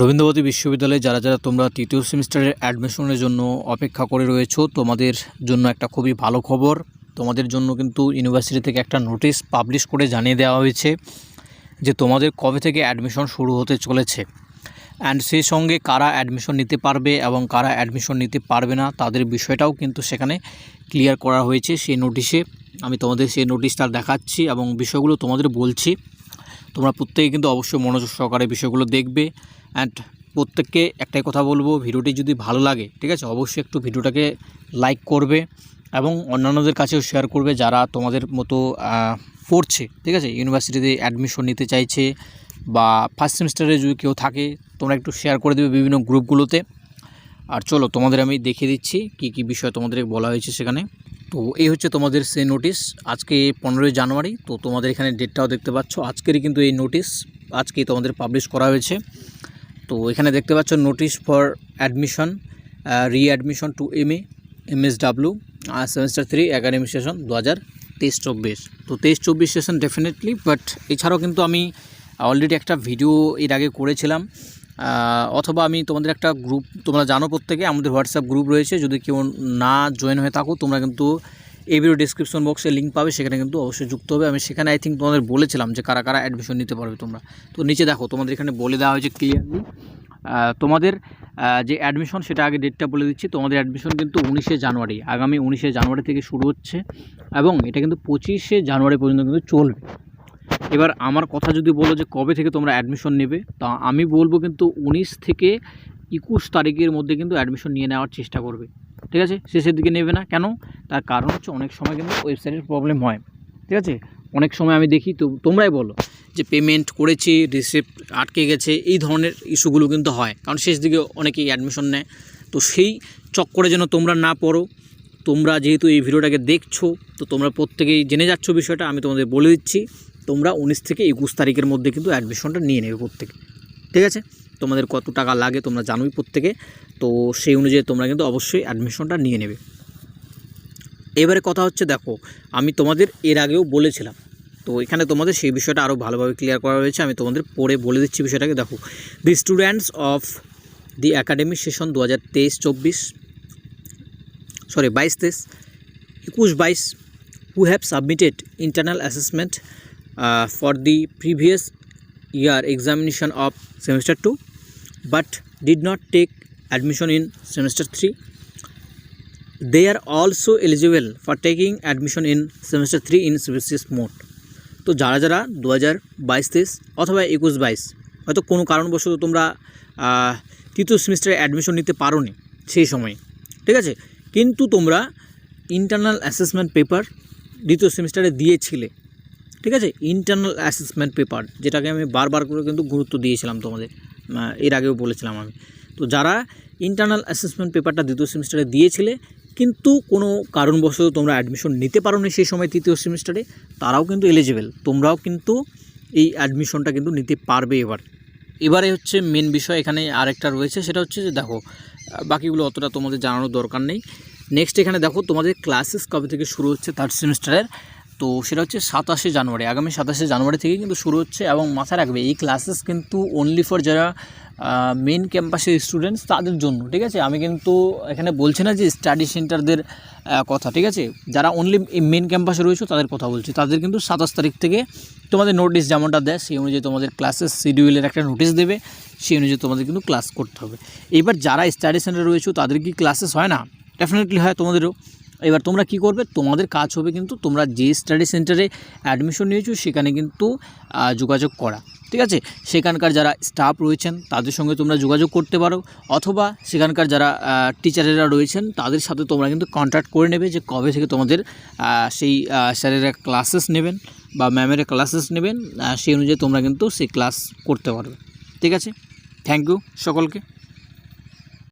রবীন্দ্রভারতী বিশ্ববিদ্যালয়ে যারা যারা তোমরা তৃতীয় সেমিস্টারের অ্যাডমিশনের জন্য অপেক্ষা করে রয়েছো, তোমাদের জন্য একটা খুবই ভালো খবর। তোমাদের জন্য কিন্তু ইউনিভার্সিটি থেকে একটা নোটিশ পাবলিশ করে জানিয়ে দেওয়া হয়েছে যে তোমাদের কবে থেকে অ্যাডমিশন শুরু হতে চলেছে। অ্যান্ড সেই সঙ্গে কারা অ্যাডমিশন নিতে পারবে এবং কারা অ্যাডমিশন নিতে পারবে না, তাদের বিষয়টাও কিন্তু সেখানে ক্লিয়ার করা হয়েছে সেই নোটিশে। আমি তোমাদের সেই নোটিশটা দেখাচ্ছি এবং বিষয়গুলো তোমাদের বলছি। তোমরা প্রত্যেকে কিন্তু অবশ্যই মনোযোগ সহকারে বিষয়গুলো দেখবে অ্যান্ড প্রত্যেককে একটাই কথা বলব, ভিডিওটি যদি ভালো লাগে, ঠিক আছে, অবশ্যই একটু ভিডিওটাকে লাইক করবে এবং অন্যান্যদের কাছেও শেয়ার করবে যারা তোমাদের মতো পড়ছে, ঠিক আছে ইউনিভার্সিটিতে অ্যাডমিশন নিতে চাইছে বা ফার্স্ট সেমিস্টারে যদি কেউ থাকে, তোমরা একটু শেয়ার করে দেবে বিভিন্ন গ্রুপগুলোতে আর চলো, তোমাদের আমি দেখিয়ে দিচ্ছি কি কি বিষয় তোমাদের বলা হয়েছে সেখানে। তো এই হচ্ছে তোমাদের সে নোটিশ আজকে পনেরোই জানুয়ারি, তো তোমাদের এখানে ডেটটাও দেখতে পাচ্ছ। আজকেরই কিন্তু এই নোটিশ আজকেই তোমাদের পাবলিশ করা হয়েছে। তো এখানে দেখতে পাচ্ছ notice for admission readmission to M A M S W semester three academic session দু হাজার তেইশ চব্বিশ তো তেইশ চব্বিশ সেশন ডেফিনেটলি বাট এছাড়াও কিন্তু আমি অলরেডি একটা ভিডিও এর আগে করেছিলাম। অথবা আমি তোমাদের একটা গ্রুপ তোমরা জানো প্রত্যেকে, আমাদের হোয়াটসঅ্যাপ গ্রুপ রয়েছে, যদি কেউ না জয়েন হয়ে থাকো, তোমরা কিন্তু এই ভিডিও ডিসক্রিপশন বক্সে লিঙ্ক পাবে, সেখানে কিন্তু অবশ্যই যুক্ত হবে। আমি সেখানে আই থিঙ্ক তোমাদের বলেছিলাম যে কারা কারা অ্যাডমিশন নিতে পারবে তোমরা। তো নিচে দেখো, তোমাদের এখানে বলে দেওয়া হয়েছে ক্লিয়ারলি তোমাদের যে অ্যাডমিশন সেটা আগে ডেটটা বলে দিচ্ছি। তোমাদের অ্যাডমিশন কিন্তু উনিশে জানুয়ারি, আগামী উনিশে জানুয়ারি থেকে শুরু হচ্ছে এবং এটা কিন্তু পঁচিশে জানুয়ারি পর্যন্ত কিন্তু চলবে। এবার আমার কথা যদি বলো যে কবে থেকে তোমরা অ্যাডমিশন নেবে, তা আমি বলব কিন্তু উনিশ থেকে একুশ তারিখের মধ্যে কিন্তু অ্যাডমিশন নিয়ে নেওয়ার চেষ্টা করবে। ঠিক আছে? শেষের দিকে নেবে না। কেন? তার কারণ হচ্ছে অনেক সময় কিন্তু ওয়েবসাইটের প্রবলেম হয়। ঠিক আছে? অনেক সময় আমি দেখি তো তোমরাই বলো যে পেমেন্ট করেছি রিসিপ্ট আটকে গেছে, এই ধরনের ইস্যুগুলো কিন্তু হয়। কারণ শেষ দিকে অনেকেই অ্যাডমিশন নেয়। তো সেই চক্করে যেন তোমরা না পড়ো, তোমরা যেহেতু এই ভিডিওটাকে দেখছ, তো তোমরা প্রত্যেকেই জেনে যাচ্ছ বিষয়টা, আমি তোমাদের বলে দিচ্ছি। তোমরা উনিশ থেকে একুশ তারিখের মধ্যে কিন্তু অ্যাডমিশনটা নিয়ে নেবে প্রত্যেকে। ঠিক আছে? তোমাদের কত টাকা লাগে তোমরা জানোই প্রত্যেকে। তো সেই অনুযায়ী তোমরা কিন্তু অবশ্যই অ্যাডমিশনটা নিয়ে নেবে। এবারে কথা হচ্ছে দেখো আমি তোমাদের এর আগেও বলেছিলাম। তো এখানে তোমাদের সেই বিষয়টা আরও ভালোভাবে ক্লিয়ার করা হয়েছে। আমি তোমাদের পড়ে বলে দিচ্ছি বিষয়টাকে। দেখো the students of the academic session দু হাজার তেইশ চব্বিশ সরি বাইশ তেইশ একুশ বাইশ who have submitted internal uh, for the previous year examination of semester 2 but did not take admission in semester 3 they are also eligible for taking admission in semester 3 in CBCS mode তো যারা যারা দু হাজার বাইশ তেইশ অথবা একুশ বাইশ হয়তো কোনো কারণবশত তোমরা তৃতীয় সেমিস্টারে অ্যাডমিশন নিতে পারো নি সেই সময় ঠিক আছে কিন্তু তোমরা ইন্টারনাল অ্যাসেসমেন্ট পেপার দ্বিতীয় সেমিস্টারে দিয়েছিলে ঠিক আছে? ইন্টারনাল অ্যাসেসমেন্ট পেপার যেটাকে আমি বারবার করে কিন্তু গুরুত্ব দিয়েছিলাম তোমাদের এর আগেও বলেছিলাম আমি। তো যারা ইন্টারনাল অ্যাসেসমেন্ট পেপারটা দ্বিতীয় সেমিস্টারে দিয়েছিলে, কিন্তু কোনো কারণবশত তোমরা অ্যাডমিশন নিতে পারো নি সেই সময় তৃতীয় সেমিস্টারে, তারাও কিন্তু এলিজিবল তোমরাও কিন্তু এই অ্যাডমিশনটা কিন্তু নিতে পারবে এবার। এবারে হচ্ছে মেন বিষয় এখানে আরেকটা রয়েছে, সেটা হচ্ছে যে দেখো বাকিগুলো অতটা তোমাদের জানানোর দরকার নেই। নেক্সট এখানে দেখো, তোমাদের ক্লাসেস কবে থেকে শুরু হচ্ছে? থার্ড সেমিস্টারের তো সেটা হচ্ছে সাতাশে জানুয়ারি, আগামী সাতাশে জানুয়ারি থেকে কিন্তু শুরু হচ্ছে এবং মাথায় রাখবে, এই ক্লাসেস কিন্তু অনলি ফর যারা মেন ক্যাম্পাসের স্টুডেন্টস তাদের জন্য, ঠিক আছে? আমি কিন্তু এখানে বলছি না যে স্টাডি সেন্টারদের কথা, ঠিক আছে? যারা অনলি মেন ক্যাম্পাসে রয়েছে তাদের কথা বলছি। তাদের কিন্তু সাতাশ তারিখ থেকে তোমাদের নোটিশ যেমনটা দেয়, সেই অনুযায়ী তোমাদের ক্লাসের শিডিউলের একটা নোটিশ দেবে, সেই অনুযায়ী তোমাদের কিন্তু ক্লাস করতে হবে। এবার যারা স্টাডি সেন্টারে রয়েছে তাদের কি ক্লাসেস হয় না? ডেফিনেটলি হয় তোমাদেরও। এবার তোমরা কি করবে? তোমাদের কাজ হবে কিন্তু তোমরা যে স্টাডি সেন্টারে অ্যাডমিশন নিয়েছো সেখানে কিন্তু যোগাযোগ করা, ঠিক আছে? সেখানকার যারা স্টাফ রয়েছেন, তাদের সঙ্গে তোমরা যোগাযোগ করতে পারো, অথবা সেখানকার যারা টিচারেরা রয়েছেন, তাদের সাথে তোমরা কিন্তু কন্ট্যাক্ট করে নেবে যে কবে থেকে তোমাদের সেই স্যারেরা ক্লাসেস নেবেন বা ম্যামেরা ক্লাসেস নেবেন সেই অনুযায়ী তোমরা কিন্তু সেই ক্লাস করতে পারবে, ঠিক আছে? থ্যাংক ইউ সকলকে।